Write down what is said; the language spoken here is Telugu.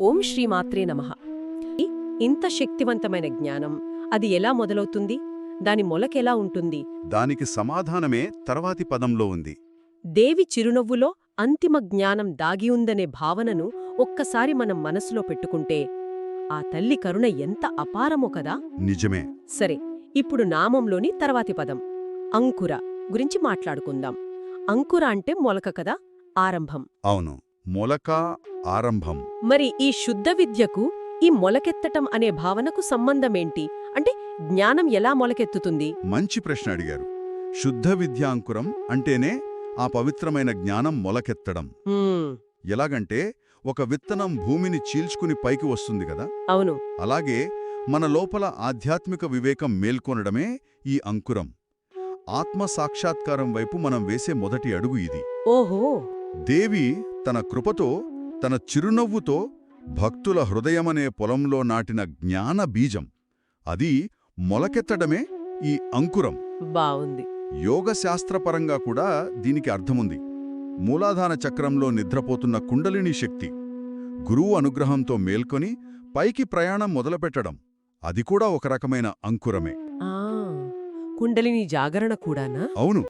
ఓం శ్రీమాత్రే నమః. ఇంత శక్తివంతమైన జ్ఞానం అది ఎలా మొదలవుతుంది? దాని మొలకెలా ఉంటుంది? దానికి సమాధానమే తర్వాతి పదంలో ఉంది. దేవి చిరునవ్వులో అంతిమ జ్ఞానం దాగి ఉందనే భావనను ఒక్కసారి మనం మనసులో పెట్టుకుంటే ఆ తల్లి కరుణ ఎంత అపారమో కదా? నిజమే. సరే ఇప్పుడు నామంలోని తర్వాతి పదం. అంకుర గురించి మాట్లాడుకుందాం. అంకుర అంటే మొలక కదా? ఆరంభం. అవును. మొలక ఆరంభం. మరి ఈ శుద్ధ విద్యకు ఈ మొలకెత్తటం అనే భావనకు సంబంధమేంటి? అంటే జ్ఞానం ఎలా మొలకెత్తుతుంది? మంచి ప్రశ్న అడిగారు. శుద్ధ విద్యాంకురం అంటేనే ఆ పవిత్రమైన జ్ఞానం మొలకెత్తడం. ఎలాగంటే ఒక విత్తనం భూమిని చీల్చుకుని పైకి వస్తుంది కదా? అవును. అలాగే మన లోపల ఆధ్యాత్మిక వివేకం మేల్కొనడమే ఈ అంకురం. ఆత్మ సాక్షాత్కారం వైపు మనం వేసే మొదటి అడుగు ఇది. ఓహో! దేవి తన కృపతో తన చిరునవ్వుతో భక్తుల హృదయమనే పొలంలో నాటిన జ్ఞాన బీజం. అది మొలకెత్తడమే ఈ అంకురం. బావుంది. యోగశాస్త్రపరంగా కూడా దీనికి అర్థముంది. మూలాధాన చక్రంలో నిద్రపోతున్న కుండలిని శక్తి గురువు అనుగ్రహంతో మేల్కొని పైకి ప్రయాణం మొదలుపెట్టడం అది కూడా ఒక రకమైన అంకురమే. కుండలిని జాగరణ కూడానా? అవును.